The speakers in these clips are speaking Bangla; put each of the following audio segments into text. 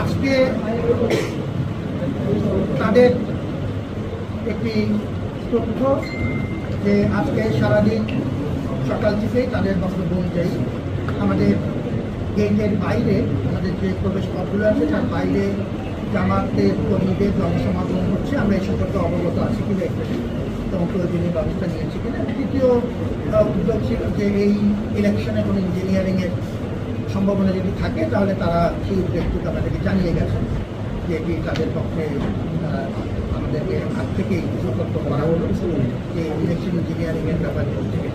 আজকে তাদের একটি তথ্য যে আজকে সারাদিন সকাল থেকেই তাদের বক্তব্য অনুযায়ী আমাদের গেটের বাইরে, আমাদের যে প্রবেশ পথগুলো আছে, তার বাইরে জামাতের কর্মীদের জনসমাগম হচ্ছে। আমরা এই সম্পর্কে অবগত আছি কিনা এবং প্রয়োজনীয় ব্যবস্থা নিয়েছি কিনা। দ্বিতীয় উদ্যোগ ছিল যে এই ইলেকশনে কোনো ইঞ্জিনিয়ারিংয়ের সম্ভাবনা যদি থাকে তাহলে তারা সেই উদ্যোগটুকু আমাদেরকে জানিয়ে গেছেন যে এটি তাদের পক্ষে আমাদেরকে আগ থেকেই সতর্ক করা হলো যে ইলেকশন ইঞ্জিনিয়ারিংয়ের ব্যাপারে থেকে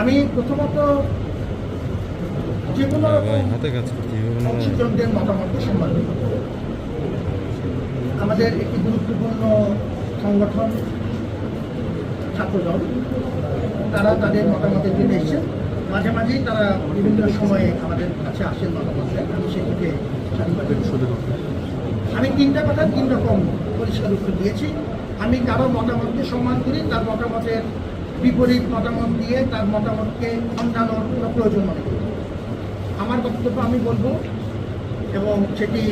আমি প্রথমত যে কোনো হাতে করতে হবে মানে অংশীজনদের মতামতকে সম্মান আমাদের একটি গুরুত্বপূর্ণ সংগঠন ছাত্রদল তারা তাদের মতামতের জন্য এসেছেন মাঝে মাঝেই তারা বিভিন্ন সময়ে আমাদের কাছে আসেন আমি আমি তিনটা কথা, তিন রকম পরিষ্কার উত্তর দিয়েছি। আমি কারও মতামতকে সম্মান করি, তার মতামতের বিপরীত মতামত দিয়ে তার মতামতকে খণ্ডানোর কোনো প্রয়োজন মনে করি আমার বক্তব্য আমি বলব এবং সেটি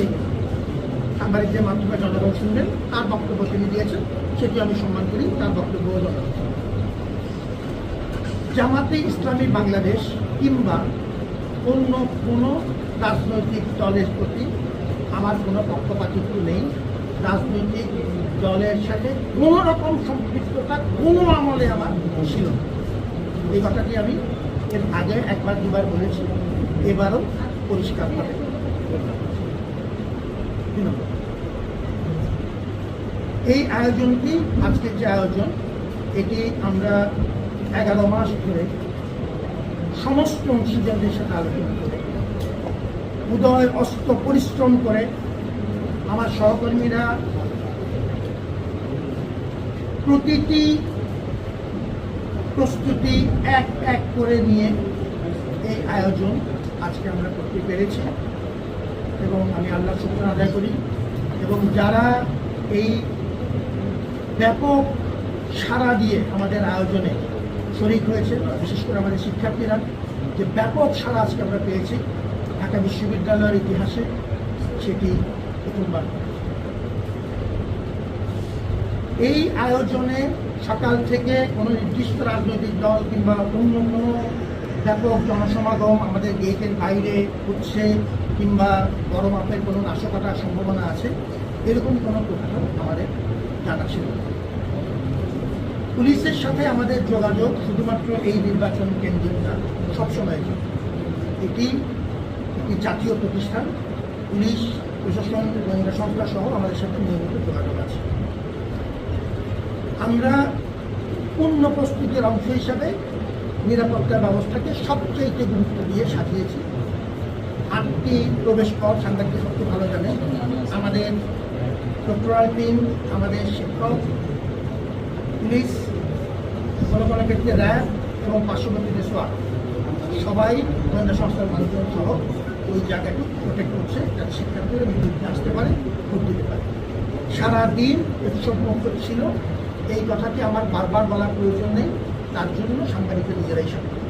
সাংবাদিকদের মাধ্যমে জনগণ শুনবেন। তার বক্তব্য তিনি দিয়েছেন, সেটি আমি সম্মান করি, তার বক্তব্য জনগণ। জামাতে ইসলামী বাংলাদেশ কিংবা অন্য কোনো রাজনৈতিক দলের প্রতি আমার কোনো পক্ষপাতিত্ব নেই রাজনৈতিক দলের সাথে কোনো রকম সম্পৃক্ততা, কোনো আমলে আমার ছিল এই কথাটি আমি এর আগে একবার, দুবার বলেছি এবারও। দুই নম্বর। এই আয়োজনটি, আজকের যে আয়োজন, এটি আমরা এগারো মাস ধরে সমস্ত অংশীদারদের সাথে আলোচনা করে, উদয় অস্ত পরিশ্রম করে আমার সহকর্মীরা প্রতিটি প্রস্তুতি এক এক করে নিয়ে এই আয়োজন আজকে আমরা করতে পেরেছি এবং আমি আল্লাহ শুক্র আদায় করি এবং যারা এই ব্যাপক সাড়া দিয়ে আমাদের আয়োজনে শরিক হয়েছে, বিশেষ করে আমাদের শিক্ষার্থীরা, যে ব্যাপক সারা আজকে আমরা পেয়েছি ঢাকা বিশ্ববিদ্যালয়ের ইতিহাসে, সেটি প্রথমবার এই আয়োজনে সকাল থেকে কোনো নির্দিষ্ট রাজনৈতিক দল কিংবা অন্য কোনো ব্যাপক জনসমাগম আমাদের গেটের বাইরে হচ্ছে কিংবা বড় মাপের কোনো নাশকতার সম্ভাবনা আছে, এরকম কোনো তথ্য আমাদের জানা ছিল না। পুলিশের সাথে আমাদের যোগাযোগ শুধুমাত্র এই নির্বাচন কেন্দ্রিক না সবসময়ের জন্য এটি একটি জাতীয় প্রতিষ্ঠান, পুলিশ, প্রশাসন গোয়েন্দা সংস্থা সহ আমাদের সাথে নিয়মিত যোগাযোগ আছে। আমরা পূর্ণ প্রস্তুতির অংশ হিসাবে নিরাপত্তা ব্যবস্থাকে সবচেয়ে গুরুত্ব দিয়ে সাজিয়েছি। আটটি প্রবেশ পথ, সাংবাদিক সবচেয়ে ভালো জানে। আমাদের ডক্টরাল টিম আমাদের শিক্ষক পুলিশ কোনো কোনো ক্ষেত্রে র্যাব এবং পার্শ্ববর্তী যে সবাই গোয়েন্দা সংস্থার মাধ্যম সহ ওই জায়গাটি প্রোটেক্ট করছে যাতে শিক্ষার্থীরা বিদ্যুৎ আসতে পারে ভোট দিতে পারে। সারাদিন উৎসব মুক্ত ছিল। এই কথাটি আমার বারবার বলার প্রয়োজন নেই। তার জন্য সাংবাদিকরা নিজেরাই সামনে